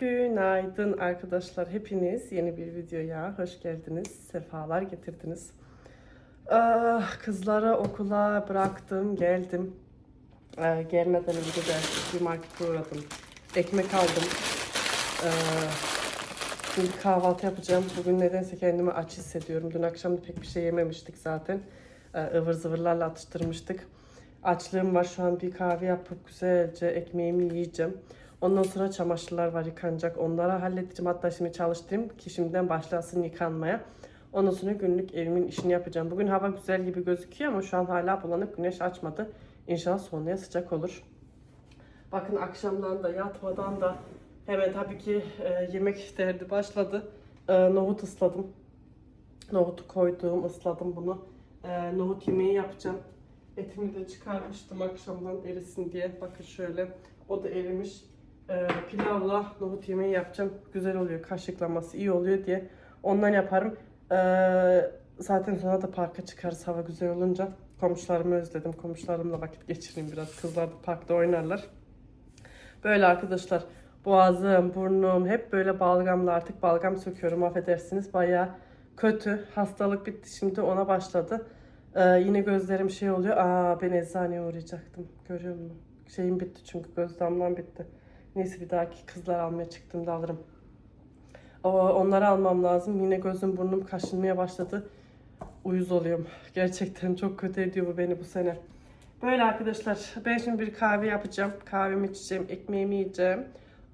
Günaydın arkadaşlar hepiniz yeni bir videoya hoş geldiniz. Sefalar getirdiniz. Ah, kızları okula bıraktım, geldim. Ee, gelmeden önce de bir markete uğradım. Ekmek aldım. Ee, şimdi kahvaltı yapacağım. Bugün nedense kendimi aç hissediyorum. Dün akşam da pek bir şey yememiştik zaten. Ee, ıvır zıvırlarla atıştırmıştık. Açlığım var şu an bir kahve yapıp güzelce ekmeğimi yiyeceğim. Ondan sonra çamaşırlar var yıkanacak. Onları halledeceğim. Hatta şimdi çalıştırayım ki şimdiden başlasın yıkanmaya. Ondan sonra günlük evimin işini yapacağım. Bugün hava güzel gibi gözüküyor ama şu an hala bulanık güneş açmadı. İnşallah sonraya sıcak olur. Bakın akşamdan da yatmadan da hemen tabii ki e, yemek derdi başladı. E, nohut ısladım. Nohutu koydum, ısladım bunu. E, nohut yemeği yapacağım. Etimi de çıkarmıştım akşamdan erisin diye. Bakın şöyle. O da erimiş. E, pilavla nohut yemeği yapacağım. Güzel oluyor. Kaşıklaması iyi oluyor diye. Ondan yaparım. E, zaten sonra da parka çıkarız hava güzel olunca. Komşularımı özledim. Komşularımla vakit geçireyim biraz. Kızlar da parkta oynarlar. Böyle arkadaşlar. Boğazım, burnum hep böyle balgamla artık balgam söküyorum affedersiniz. Bayağı kötü. Hastalık bitti şimdi ona başladı. Ee, yine gözlerim şey oluyor. Aa ben eczaneye uğrayacaktım. Görüyor musun? Şeyim bitti çünkü göz damlam bitti. Neyse bir dahaki kızlar almaya çıktığımda alırım. O, onları almam lazım. Yine gözüm burnum kaşınmaya başladı. Uyuz oluyorum. Gerçekten çok kötü ediyor bu beni bu sene. Böyle arkadaşlar ben şimdi bir kahve yapacağım. Kahvemi içeceğim, ekmeğimi yiyeceğim.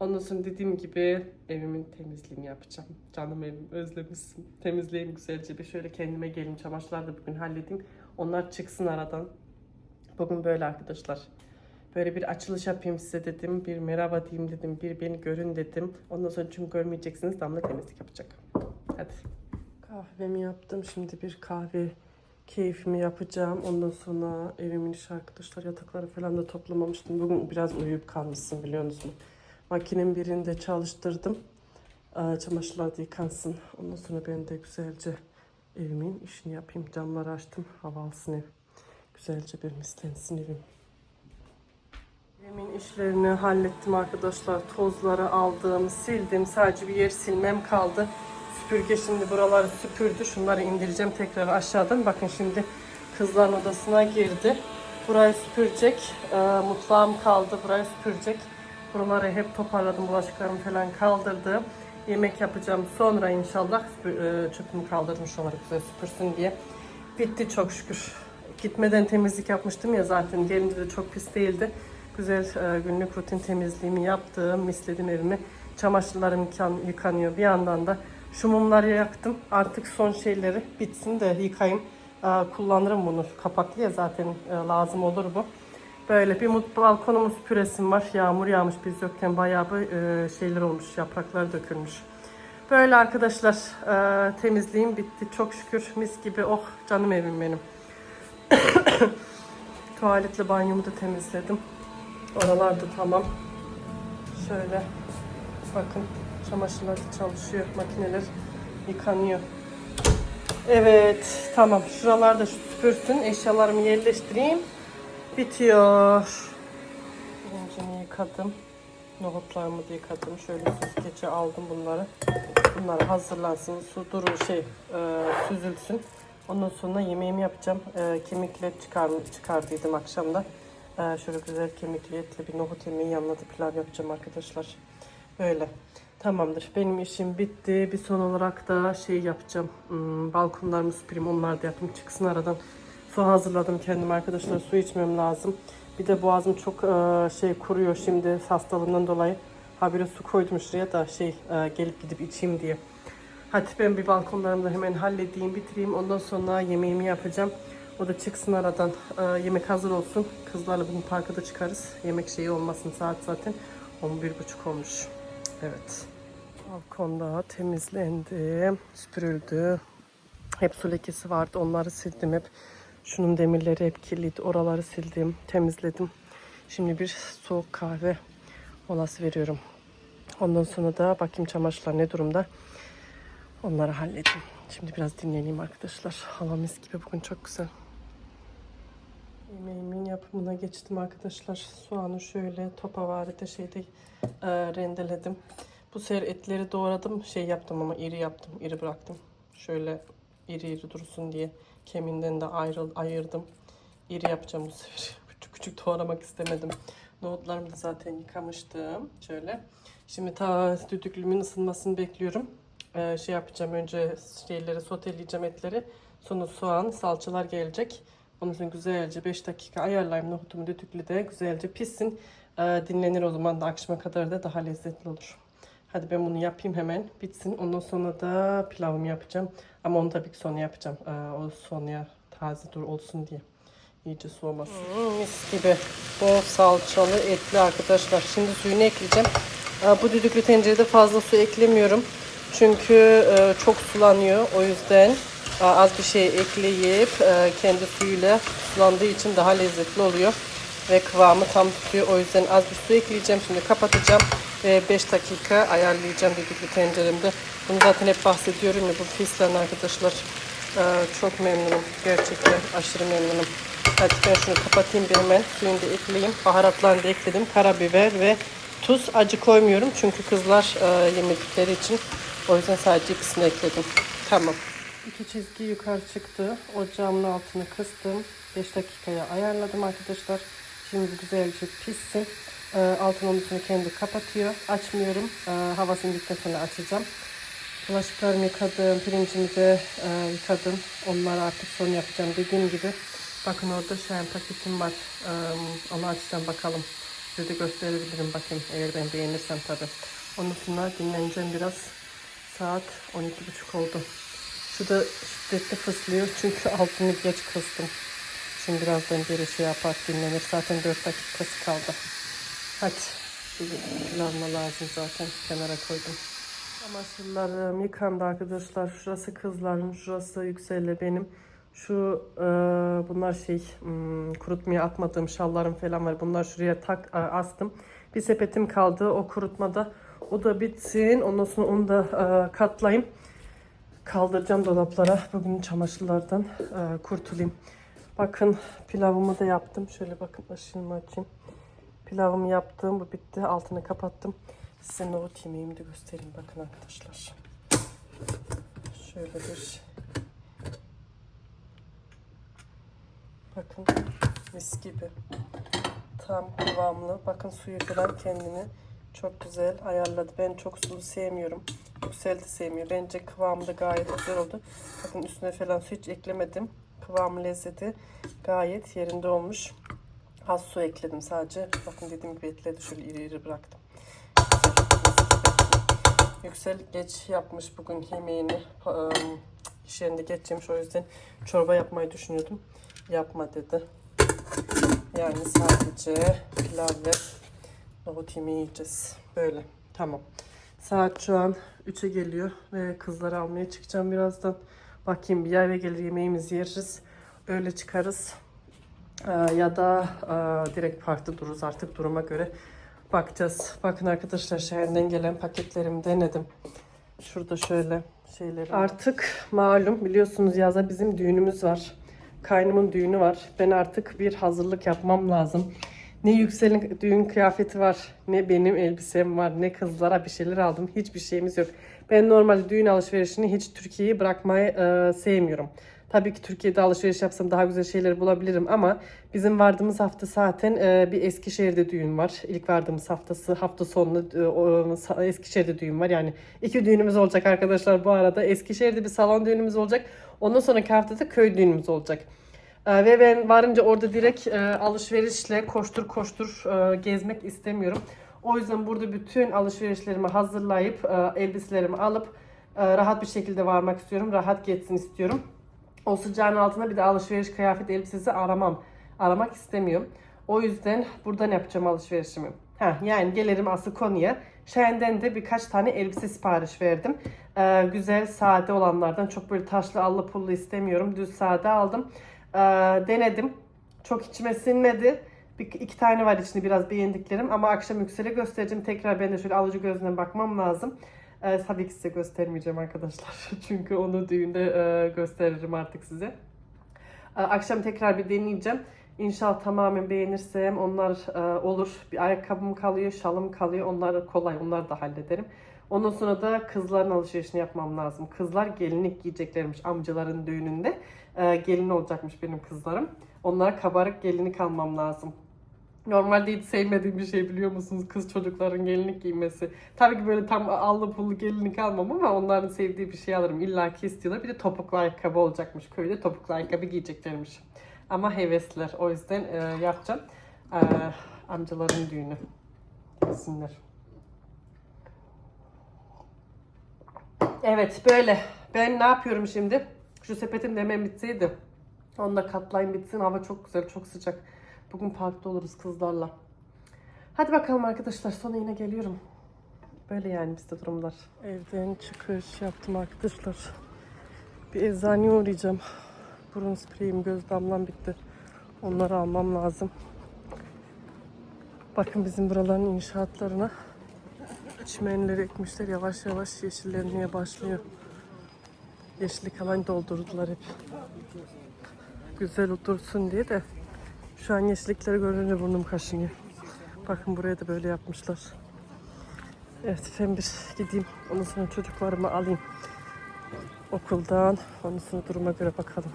Ondan sonra dediğim gibi evimin temizliğini yapacağım. Canım evim özlemişsin. Temizleyeyim güzelce bir şöyle kendime geleyim. Çamaşırları da bugün halledeyim. Onlar çıksın aradan. Bugün böyle arkadaşlar. Böyle bir açılış yapayım size dedim. Bir merhaba diyeyim dedim. Bir beni görün dedim. Ondan sonra çünkü görmeyeceksiniz. Damla temizlik yapacak. Hadi. Kahvemi yaptım. Şimdi bir kahve keyfimi yapacağım. Ondan sonra evimin işi arkadaşlar yatakları falan da toplamamıştım. Bugün biraz uyuyup kalmışsın biliyor musun? Makinenin birinde çalıştırdım. Aa, Çamaşırlar da yıkansın. Ondan sonra ben de güzelce evimin işini yapayım. Camları açtım. Hava alsın ev. Güzelce bir mislensin evim. Evimin işlerini hallettim arkadaşlar. Tozları aldım, sildim. Sadece bir yer silmem kaldı. Süpürge şimdi buraları süpürdü. Şunları indireceğim tekrar aşağıdan. Bakın şimdi kızların odasına girdi. Burayı süpürecek. Ee, mutfağım kaldı. Burayı süpürecek. Buraları hep toparladım. Bulaşıklarımı falan kaldırdım. Yemek yapacağım. Sonra inşallah e, çöpümü kaldırdım şuraları güzel süpürsün diye. Bitti çok şükür. Gitmeden temizlik yapmıştım ya zaten. Gelince de çok pis değildi. Güzel e, günlük rutin temizliğimi yaptım. Misledim evimi. Çamaşırlarım yıkan, yıkanıyor. Bir yandan da şu mumları yaktım. Artık son şeyleri bitsin de yıkayayım. E, kullanırım bunu. Kapaklı ya zaten e, lazım olur bu. Böyle bir mut balkonumun süpüresim var. Yağmur yağmış biz yokken bayağı bir şeyler olmuş. Yapraklar dökülmüş. Böyle arkadaşlar temizliğim bitti. Çok şükür mis gibi. Oh canım evim benim. Tuvaletli banyomu da temizledim. Oralar da tamam. Şöyle bakın çamaşırlar çalışıyor. Makineler yıkanıyor. Evet tamam. Şuralar da süpürsün. Eşyalarımı yerleştireyim. Bitiyor. Pirincimi yıkadım. Nohutlarımı da yıkadım. Şöyle süzgece aldım bunları. Bunları hazırlansın. Su durur şey e, süzülsün. Ondan sonra yemeğimi yapacağım. E, kemikle çıkar, çıkardıydım akşamda. E, şöyle güzel kemikli etli bir nohut yemeği yanına da pilav yapacağım arkadaşlar. Böyle. Tamamdır. Benim işim bitti. Bir son olarak da şey yapacağım. Hmm, balkonlarımı süpüreyim. Onlar da yapayım. Çıksın aradan. Su hazırladım kendim arkadaşlar. Su içmem lazım. Bir de boğazım çok e, şey kuruyor şimdi hastalığından dolayı. Habire su koydum şuraya da şey e, gelip gidip içeyim diye. Hadi ben bir balkonlarımı da hemen halledeyim, bitireyim. Ondan sonra yemeğimi yapacağım. O da çıksın aradan. E, yemek hazır olsun. Kızlarla bugün parka da çıkarız. Yemek şeyi olmasın saat zaten. 11.30 olmuş. Evet. Balkonda temizlendi, süpürüldü. Hep su lekesi vardı. Onları sildim hep. Şunun demirleri hep kirliydi. Oraları sildim, temizledim. Şimdi bir soğuk kahve molası veriyorum. Ondan sonra da bakayım çamaşırlar ne durumda. Onları halledeyim. Şimdi biraz dinleneyim arkadaşlar. Hava mis gibi bugün çok güzel. Yemeğimin yapımına geçtim arkadaşlar. Soğanı şöyle topa varide şeyde e, rendeledim. Bu sefer etleri doğradım. Şey yaptım ama iri yaptım. iri bıraktım. Şöyle iri iri dursun diye. Kemiğinden de ayrıl, ayırdım. İri yapacağım bu sefer. Küçük küçük doğramak istemedim. Nohutlarımı da zaten yıkamıştım. Şöyle. Şimdi ta düdüklümün ısınmasını bekliyorum. Ee, şey yapacağım önce şeyleri soteleyeceğim etleri. Sonra soğan, salçalar gelecek. Ondan güzelce 5 dakika ayarlayayım nohutumu düdüklüde. Güzelce pişsin. Ee, dinlenir o zaman da akşama kadar da daha lezzetli olur. Hadi ben bunu yapayım hemen bitsin. Ondan sonra da pilavımı yapacağım. Ama onu tabii ki sonra yapacağım. Ee, o sonraya taze dur olsun diye. İyice soğumasın. Hmm, mis gibi. Bol salçalı etli arkadaşlar. Şimdi suyunu ekleyeceğim. Ee, bu düdüklü tencerede fazla su eklemiyorum. Çünkü e, çok sulanıyor. O yüzden az bir şey ekleyip e, kendi suyuyla sulandığı için daha lezzetli oluyor. Ve kıvamı tam tutuyor. O yüzden az bir su ekleyeceğim. Şimdi kapatacağım. Ve 5 dakika ayarlayacağım düdüklü tenceremde. Bunu zaten hep bahsediyorum ya bu pislen arkadaşlar. Ee, çok memnunum. Gerçekten aşırı memnunum. Hadi ben şunu kapatayım bir hemen. Suyunu da ekleyeyim. Baharatlarını da ekledim. Karabiber ve tuz. Acı koymuyorum çünkü kızlar e, yemedikleri için. O yüzden sadece ikisini ekledim. Tamam. İki çizgi yukarı çıktı. Ocağımın altını kıstım. 5 dakikaya ayarladım arkadaşlar. Şimdi güzelce pişsin. E, altın üstünü kendi kapatıyor. Açmıyorum. E, havasını indikten sonra açacağım. Bulaşıklarımı yıkadım, pirincimi de e, yıkadım. Onları artık son yapacağım dediğim gibi. Bakın orada şahin paketim var. E, onu açacağım bakalım. Size de gösterebilirim bakayım eğer ben beğenirsem tabi. Onun sonra dinleneceğim biraz. Saat 12.30 oldu. Şu da şiddetli fıslıyor çünkü altını geç kıstım. Şimdi birazdan geri şey yapar dinlenir. Zaten 4 dakikası kaldı. Hadi. Şimdi pilavıma lazım zaten. Kenara koydum. Çamaşırlarım yıkandı arkadaşlar. Şurası kızların, şurası yükselle benim. Şu e, bunlar şey hmm, kurutmaya atmadığım şallarım falan var. Bunlar şuraya tak e, astım. Bir sepetim kaldı o kurutmada. O da bitsin. Ondan sonra onu da e, katlayayım. Kaldıracağım dolaplara. Bugün çamaşırlardan e, kurtulayım. Bakın pilavımı da yaptım. Şöyle bakın ışığımı açayım. Pilavımı yaptım. Bu bitti. Altını kapattım. Size nohut yemeğimi de göstereyim. Bakın arkadaşlar. Şöyle bir Bakın mis gibi. Tam kıvamlı. Bakın suyu falan kendini çok güzel ayarladı. Ben çok sulu sevmiyorum. Yüksel de sevmiyor. Bence kıvamı da gayet güzel oldu. Bakın üstüne falan su hiç eklemedim. Kıvamı lezzeti gayet yerinde olmuş. Az su ekledim sadece. Bakın dediğim gibi etleri şöyle iri iri bıraktım. Yüksel geç yapmış bugün yemeğini. Iı, İş yerinde geçeceğimiş o yüzden çorba yapmayı düşünüyordum. Yapma dedi. Yani sadece pilav ve nohut yemeği yiyeceğiz. Böyle. Tamam. Saat şu an 3'e geliyor ve kızları almaya çıkacağım birazdan. Bakayım bir eve gelir yemeğimizi yeriz. Öyle çıkarız. Ee, ya da e, direkt parkta dururuz artık duruma göre bakacağız. Bakın arkadaşlar şehirden gelen paketlerimi denedim. Şurada şöyle şeyleri. Artık malum biliyorsunuz yaza bizim düğünümüz var. Kaynımın düğünü var. Ben artık bir hazırlık yapmam lazım. Ne Yüksel'in düğün kıyafeti var, ne benim elbisem var, ne kızlara bir şeyler aldım. Hiçbir şeyimiz yok. Ben normalde düğün alışverişini hiç Türkiye'yi bırakmayı e, sevmiyorum. Tabii ki Türkiye'de alışveriş yapsam daha güzel şeyler bulabilirim ama bizim vardığımız hafta zaten e, bir Eskişehir'de düğün var. İlk vardığımız haftası hafta sonu e, Eskişehir'de düğün var. Yani iki düğünümüz olacak arkadaşlar bu arada. Eskişehir'de bir salon düğünümüz olacak. Ondan sonraki haftada köy düğünümüz olacak. E, ve ben varınca orada direkt e, alışverişle koştur koştur e, gezmek istemiyorum. O yüzden burada bütün alışverişlerimi hazırlayıp e, elbiselerimi alıp rahat bir şekilde varmak istiyorum. Rahat geçsin istiyorum. O sıcağın altında bir de alışveriş kıyafet elbisesi aramam. Aramak istemiyorum. O yüzden buradan yapacağım alışverişimi. Ha, yani gelirim asıl konuya. Şen'den de birkaç tane elbise sipariş verdim. Ee, güzel, sade olanlardan. Çok böyle taşlı, allı pullu istemiyorum. Düz sade aldım. Ee, denedim. Çok içime sinmedi. Bir, iki tane var içinde biraz beğendiklerim. Ama akşam yüksele göstereceğim. Tekrar ben de şöyle alıcı gözüne bakmam lazım. Ee, tabii ki size göstermeyeceğim arkadaşlar. Çünkü onu düğünde e, gösteririm artık size. Ee, akşam tekrar bir deneyeceğim. İnşallah tamamen beğenirsem onlar e, olur. Bir ayakkabım kalıyor, şalım kalıyor. Onlar kolay, onları da hallederim. Ondan sonra da kızların alışverişini yapmam lazım. Kızlar gelinlik giyeceklermiş amcaların düğününde. E, gelin olacakmış benim kızlarım. Onlara kabarık gelinlik almam lazım. Normalde hiç sevmediğim bir şey biliyor musunuz? Kız çocukların gelinlik giymesi. Tabii ki böyle tam allı pullu gelinlik almam ama onların sevdiği bir şey alırım. İlla ki istiyorlar. Bir de topuklu ayakkabı olacakmış. Köyde topuklu ayakkabı giyeceklermiş. Ama hevesler. O yüzden e, yapacağım. E, amcaların düğünü. Gitsinler. Evet böyle. Ben ne yapıyorum şimdi? Şu sepetim de hemen bitseydi. Onu da katlayın bitsin. Hava çok güzel, çok sıcak. Bugün parkta oluruz kızlarla. Hadi bakalım arkadaşlar. Sonra yine geliyorum. Böyle yani bizde durumlar. Evden çıkış yaptım arkadaşlar. Bir eczaneye uğrayacağım. Burun spreyim, göz damlam bitti. Onları almam lazım. Bakın bizim buraların inşaatlarına çimenleri ekmişler. Yavaş yavaş yeşillenmeye başlıyor. Yeşillik alan doldurdular hep. Güzel otursun diye de şu an yeşillikleri görünce burnum kaşınıyor. Bakın buraya da böyle yapmışlar. Evet ben bir gideyim. Ondan sonra çocuklarımı alayım. Okuldan. Ondan sonra duruma göre bakalım.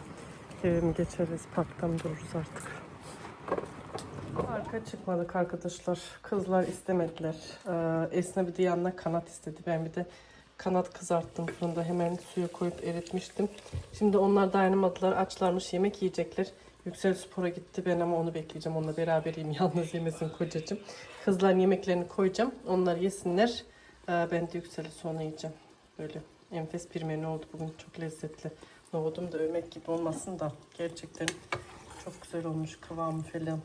Eve mi geçeriz, parkta mı dururuz artık. Parka çıkmadık arkadaşlar. Kızlar istemediler. Ee, Esna bir de yanına kanat istedi. Ben bir de kanat kızarttım fırında. Hemen suya koyup eritmiştim. Şimdi onlar dayanamadılar. Açlarmış yemek yiyecekler. Yüksel spora gitti. Ben ama onu bekleyeceğim. Onunla beraberiyim. Yalnız yemesin kocacığım. Kızların yemeklerini koyacağım. Onlar yesinler. Ee, ben de Yüksel'i sonra yiyeceğim. Böyle enfes bir menü oldu bugün. Çok lezzetli. Nohudum da övmek gibi olmasın da. Gerçekten çok güzel olmuş kıvamı falan.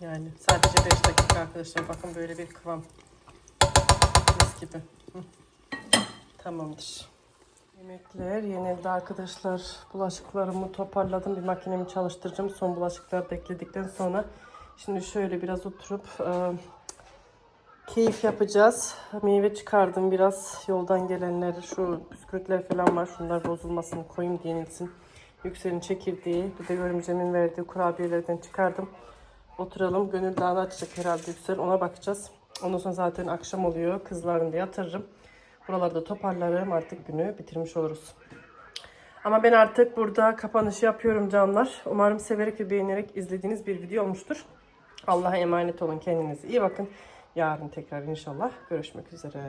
Yani sadece 5 dakika arkadaşlar. Bakın böyle bir kıvam. Mis gibi. Tamamdır. Yemekler yenildi arkadaşlar. Bulaşıklarımı toparladım. Bir makinemi çalıştıracağım. Son bulaşıkları da ekledikten sonra. Şimdi şöyle biraz oturup e, keyif yapacağız. Meyve çıkardım biraz. Yoldan gelenleri şu bisküvitler falan var. Şunlar bozulmasın koyayım yenilsin. Yükselin çekirdeği. Bir de görümcemin verdiği kurabiyelerden çıkardım. Oturalım. Gönül dağını açacak herhalde Yüksel. Ona bakacağız. Ondan sonra zaten akşam oluyor. Kızlarını da yatırırım. Buraları da toparlarım. Artık günü bitirmiş oluruz. Ama ben artık burada kapanışı yapıyorum canlar. Umarım severek ve beğenerek izlediğiniz bir video olmuştur. Allah'a emanet olun. Kendinize iyi bakın. Yarın tekrar inşallah görüşmek üzere.